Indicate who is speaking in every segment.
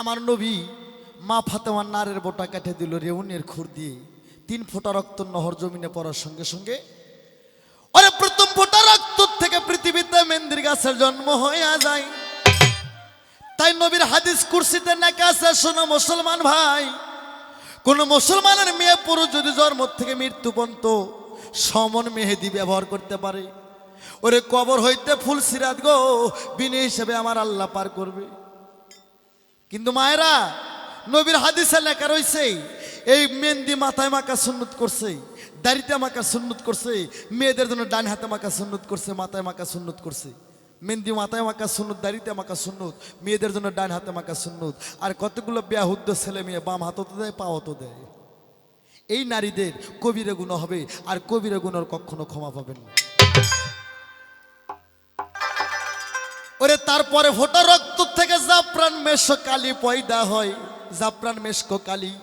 Speaker 1: আমার নবী মা ফাতেমার নারের বোটা কেটে দিল রেউনের খুর দিয়ে। তিন ফোঁটা রক্ত নহর জমিনে পড়ার সঙ্গে সঙ্গে। ওরে প্রথম ফোঁটা রক্ত থেকে পৃথিবীতে মেন্দির গাছের জন্ম হয়ে যায়। তাই নবীর হাদিস কুরসিতে নাকা আছে, শোনো মুসলমান ভাই, কোন মুসলমানের মেয়ে পুরুষ যদি জন্ম থেকে মৃত্যু পর্যন্ত সমন মেহেদি ব্যবহার করতে পারে। ওরে কবর হইতে ফুল সিরাত গো বিনে হিসেবে আমার আল্লাহ পার করবে। কিন্তু মায়েরা, নবীর হাদিসে লেখা রয়েছে, এই মেহেন্দি মাথায় মাকা সুন্নত করছে, দাড়িতে মাকা সুন্নত করছে, মেয়েদের জন্য ডান হাতে মাকা সুন্নত করছে, মাথায় মাকা সুন্নত করছে। মেহেন্দি মাথায় মাকা সুন্নত, দাড়িতে মাকা সুন্নত, মেয়েদের জন্য ডান হাতে মাকা সুন্নত। আর কতগুলো ব্যাহুদ্দ ছেলে মেয়ে বাম হাতও তো দেয়, পাও তো দেয়। এই নারীদের কবিরে গুণ হবে, আর কবিরে গুণর কখনো ক্ষমা পাবেন না। ওরে তারপরে ফোটা রক্ত থেকে জাফরান মেশো কালি পয়দা হয়। জাফরান মেশকো কালি।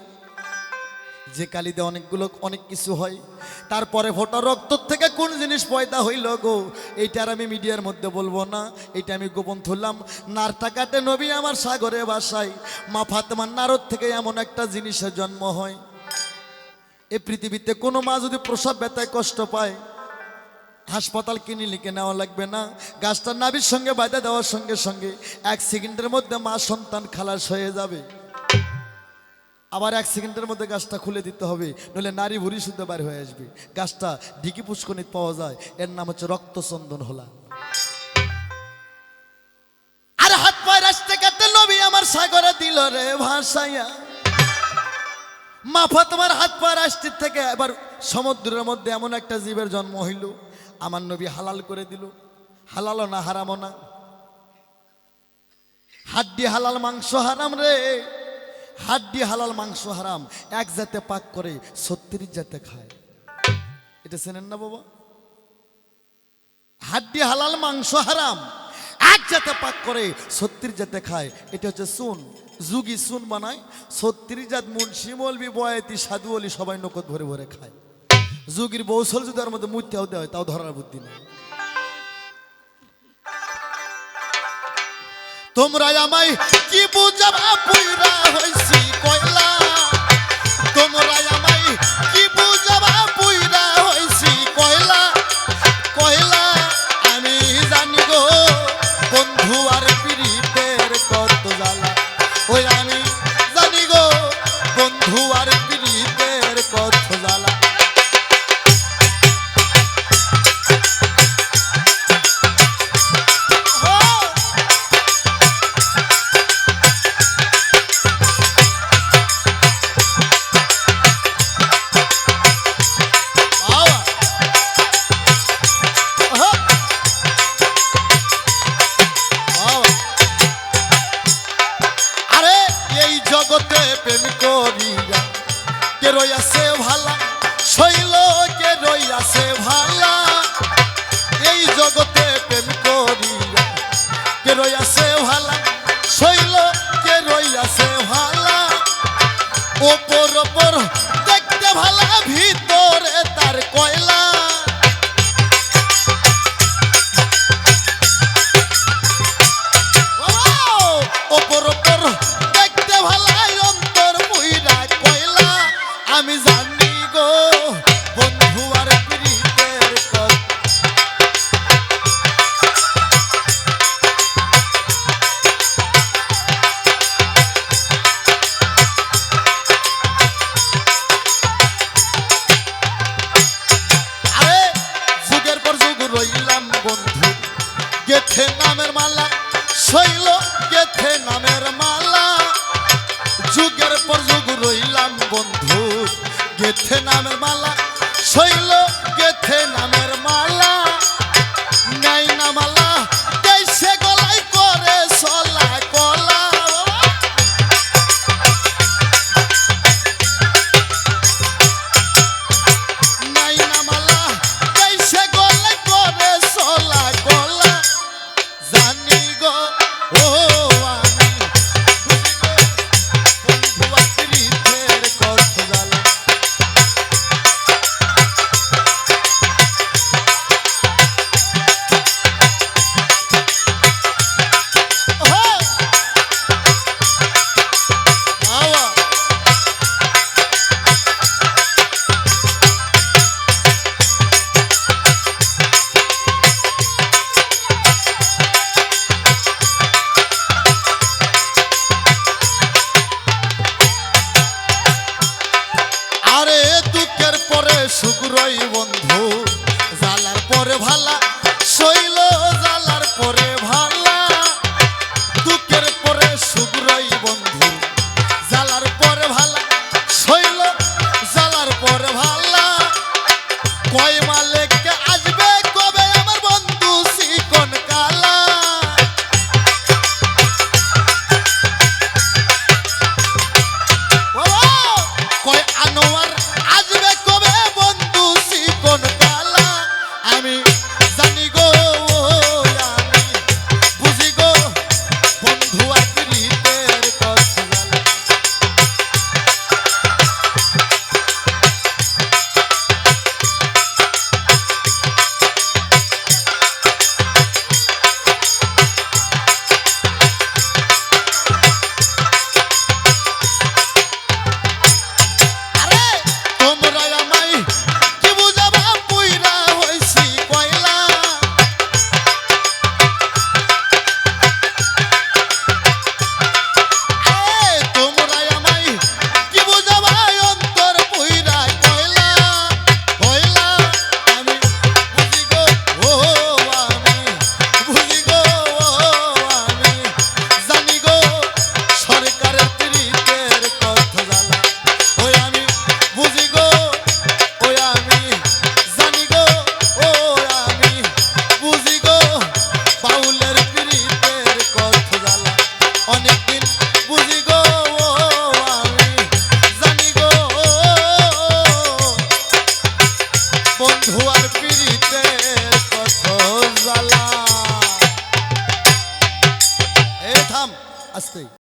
Speaker 1: যে কালিতে অনেকগুলো, অনেক কিছু হয়। তারপরে ফোটা রক্ত থেকে কোন জিনিস পয়দা হইল গো? এইটা আর আমি মিডিয়ার মধ্যে বলব না। এটা আমি গোপন ধরলাম। নারটা কাটে নবী আমার সাগরে বাসায়। মা ফাতেমার নারদ থেকে এমন একটা জিনিসের জন্ম হয়। এই পৃথিবীতে কোনো মা যদি প্রসব ব্যথায় কষ্ট পায় হাসপাতাল কিনে লিখে নেওয়া লাগবে না। গাছটা নাবির সঙ্গে বাধা দেওয়ার সঙ্গে সঙ্গে এক সেকেন্ডের মধ্যে মা সন্তান খালাস হয়ে যাবে। আবার এক সেকেন্ডের মধ্যে গাছটা খুলে দিতে হবে, নইলে নারী ভুরি শুদ্ধ বার হয়ে আসবে। গাছটা ঢিকি পুষ্কনিত পাওয়া যায়, এর নাম হচ্ছে রক্তচন্দন হোলা। আর হাত পায়ে রাস্তে কাটতে নবী আমার সাগরে দিল রে ভাসাইয়া। মাফা তোমার হাত পা রাষ্ট্রের থেকে এবার সমুদ্রের মধ্যে এমন একটা জীবের জন্ম হইল। আমার নবী হালাল করে দিল। হালালও না, হারামও না। হাড্ডি হালাল, মাংস হারাম রে। হাড্ডি হালাল, মাংস হারাম। এক জাতে পাক করে ছত্রিশ জাতে খায়। এটা চেনেন না বাবা? হাড্ডি হালাল, মাংস হারাম। এক যাতে পাক করে সত্যির যাতে খায় এটা হচ্ছে সুন। যুগি সুন বানায় সত্যির জাত মুন্সি মলবি বয়াতি সাধু, অলি সবাই নকদ ভরে ভরে খায়। যুগির বৌসল যদি তার মধ্যে মুত্যাও দেওয়া হয়, তাও ধরার বুদ্ধি নেই। তোমরা আমায় কি বুঝাবা পুইরা হইছি কত জ্বালা কে রইয়াছে ভালা শৈল কে রইয়াছে ভালা। এই জগতে প্রেম করিয়া কে রইয়াছে ভালা শৈল কে রইয়াছে ভালা। ওপর ওপর গেথে নামের মালা। যুগের পর যুগ রইলাম বন্ধু গেথে নামের মালা। তোর ভালা